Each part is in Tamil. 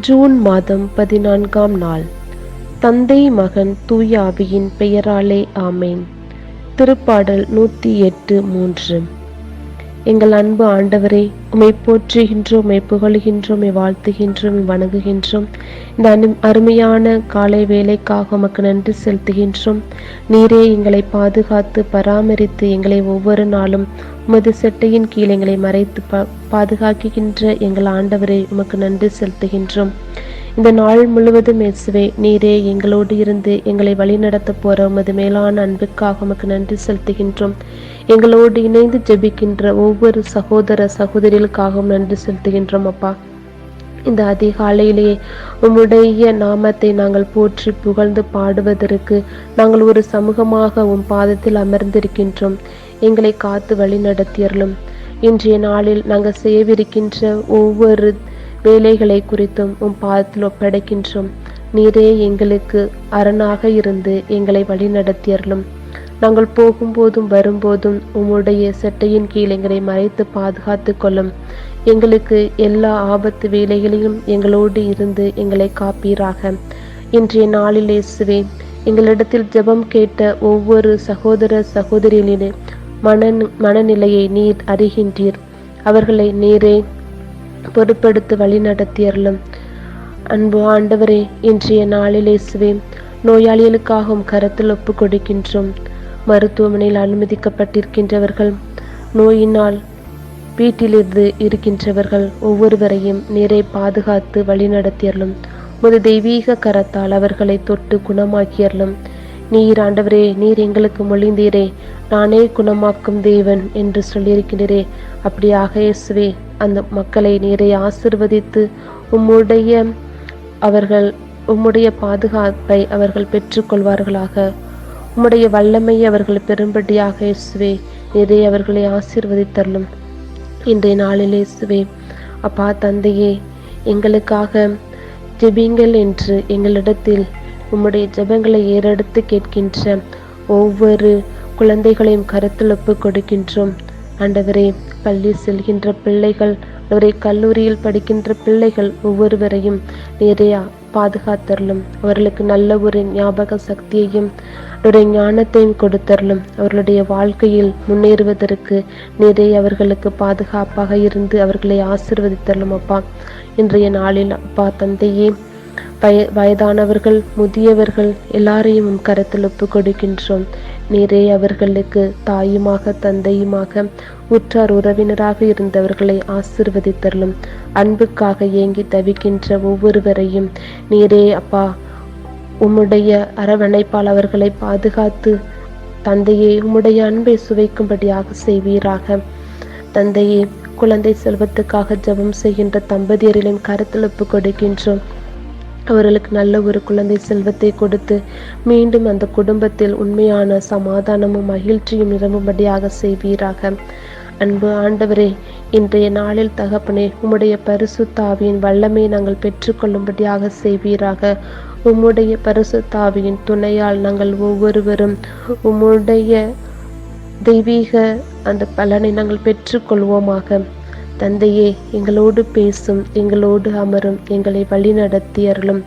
ஜூன் மாதம் பதினான்காம் நாள். தந்தை மகன் தூயாவியின் பெயராலே ஆமேன். திருப்பாடல் நூற்றி எட்டு மூன்று. எங்கள் அன்பு ஆண்டவரே உமை போற்றுகின்றோம் உமை புகழ்கின்றோம் உமை வாழ்த்துகின்றோம் வணங்குகின்றோம். இந்த அனு அருமையான காலை வேலைக்காக உமக்கு நன்றி செலுத்துகின்றோம். நீரே எங்களை பாதுகாத்து பராமரித்து எங்களை ஒவ்வொரு நாளும் உமது செட்டையின் கீழங்களை மறைத்து பா பாதுகாக்கின்ற எங்கள் ஆண்டவரை உமக்கு நன்றி செலுத்துகின்றோம். இந்த நாள் முழுவதும் இயேசுவே நீரே எங்களோடு இருந்து எங்களை வழிநடத்த போற உமது மேலான அன்புக்காக உமக்கு நன்றி செலுத்துகின்றோம். எங்களோடு இணைந்து ஜெபிக்கின்ற ஒவ்வொரு சகோதர சகோதரிகளுக்காகவும் நன்றி செலுத்துகின்றோம் அப்பா. இந்த அதிகாலையிலேயே உம்முடைய நாமத்தை நாங்கள் போற்றி புகழ்ந்து பாடுவதற்கு நாங்கள் ஒரு சமூகமாக உம் பாதத்தில் அமர்ந்திருக்கின்றோம். எங்களை காத்து வழி நடத்தியர்களும் இன்றைய நாளில் நாங்கள் செய்யவிருக்கின்ற ஒவ்வொரு வேலைகளை குறித்தும் உம் பாதத்தில் ஒப்படைக்கின்றோம். நீரே எங்களுக்கு அரணாக இருந்து எங்களை வழி நடத்தியர்களும் நாங்கள் போகும்போதும் வரும்போதும் உம்முடைய செட்டையின் கீழ் எங்களை மறைத்து பாதுகாத்து கொள்ளும். எங்களுக்கு எல்லா ஆபத்து வேலைகளிலும் எங்களோடு இருந்து எங்களை காப்பீராக. இன்றைய நாளில் இயேசுவே எங்களிடத்தில் ஜெபம் கேட்ட ஒவ்வொரு சகோதர சகோதரிகளின் மன மனநிலையை நீர் அறிகின்றீர். அவர்களை நீரே பொறுப்படுத்து வழி நடத்தியறலும் அன்பு ஆண்டவரே இன்றைய நாளில் இயேசுவே நோயாளிகளுக்காகவும் கரத்தில் ஒப்பு கொடுக்கின்றோம். மருத்துவமனையில் அனுமதிக்கப்பட்டிருக்கின்றவர்கள் நோயினால் வீட்டிலிருந்து இருக்கின்றவர்கள் ஒவ்வொருவரையும் நீரை பாதுகாத்து வழிநடத்தியறலும் முது தெய்வீக கரத்தால் அவர்களை தொட்டு குணமாக்கியறலும் நீர் ஆண்டவரே நீர் எங்களுக்கு மொழிந்தீரே. நானே குணமாக்கும் தேவன் என்று சொல்லியிருக்கிறீரே. அப்படியாக இயேசுவே அந்த மக்களை நீரை ஆசிர்வதித்து உம்முடைய அவர்கள் உம்முடைய பாதுகாப்பை அவர்கள் பெற்றுக்கொள்வார்களாக. உம்முடைய வல்லமையை அவர்கள் பெரும்படியாக இயேசுவே நீரை அவர்களை ஆசீர்வதித்தரலும். இன்றைய நாளில் இயேசுவே அப்பா தந்தையே எங்களுக்காக ஜெபிங்கள் என்று எங்களிடத்தில் உம்முடைய ஜெபங்களை ஏறெடுத்து கேட்கின்ற ஒவ்வொரு குழந்தைகளையும் கருத்தில் கொடுக்கின்றோம். ஆண்டவரே பள்ளி செல்கின்ற பிள்ளைகள் அவரை கல்லூரியில் படிக்கின்ற பிள்ளைகள் ஒவ்வொருவரையும் நிறைய பாதுகாத்தரலும் அவர்களுக்கு நல்ல ஒரு ஞாபக சக்தியையும் அவருடைய ஞானத்தையும் கொடுத்தரலும் அவர்களுடைய வாழ்க்கையில் முன்னேறுவதற்கு நிறைய அவர்களுக்கு பாதுகாப்பாக இருந்து அவர்களை ஆசிர்வதித்தரலும் அப்பா. இன்றைய நாளில் அப்பா தந்தையே வய வயதானவர்கள் முதியவர்கள் எல்லாரையும் உம் கரத்தில் ஒப்பு கொடுக்கின்றோம் நீரே அவர்களுக்கு தாயுமாக தந்தையுமாக உற்றார் உறவினராக இருந்தவர்களை ஆசிர்வதித்தரலும் அன்புக்காக ஏங்கி தவிக்கின்ற ஒவ்வொருவரையும் நீரே அப்பா உம்முடைய அரவணைப்பால் அவர்களை பாதுகாத்து தந்தையை உம்முடைய அன்பை சுவைக்கும்படியாக செய்வீராக. தந்தையே குழந்தை செல்வத்துக்காக ஜெபம் செய்கின்ற தம்பதியரிலும் கருத்தில் ஒப்பு கொடுக்கின்றோம் அவர்களுக்கு நல்ல ஒரு குழந்தை செல்வத்தை கொடுத்து மீண்டும் அந்த குடும்பத்தில் உண்மையான சமாதானமும் மகிழ்ச்சியும் நிரம்பும்படியாக செய்வீராக. அன்பு ஆண்டவரே இன்றைய நாளில் தகப்பனே உம்முடைய பரிசுத்தாவியின் வல்லமை நாங்கள் பெற்றுக்கொள்ளும்படியாக செய்வீராக. உம்முடைய பரிசுத்தாவியின் துணையால் நாங்கள் ஒவ்வொருவரும் உம்முடைய தெய்வீக அந்த பலனை நாங்கள் பெற்றுக்கொள்வோமாக. தந்தையே எங்களோடு பேசும் எங்களோடு அமரும் எங்களை வழி அருளும்.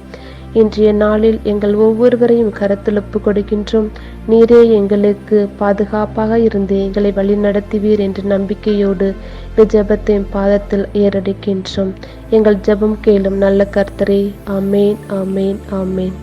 இன்றைய நாளில் எங்கள் ஒவ்வொருவரையும் கரத்தில் ஒப்பு கொடுக்கின்றோம். நீரே எங்களுக்கு பாதுகாப்பாக இருந்து எங்களை வழி நடத்துவீர் என்ற நம்பிக்கையோடு இந்த ஜபத்தின் பாதத்தில் ஏறடிக்கின்றோம். எங்கள் ஜெபம் கேளும் நல்ல கர்த்தரே ஆமேன் ஆமேன் ஆமேன்.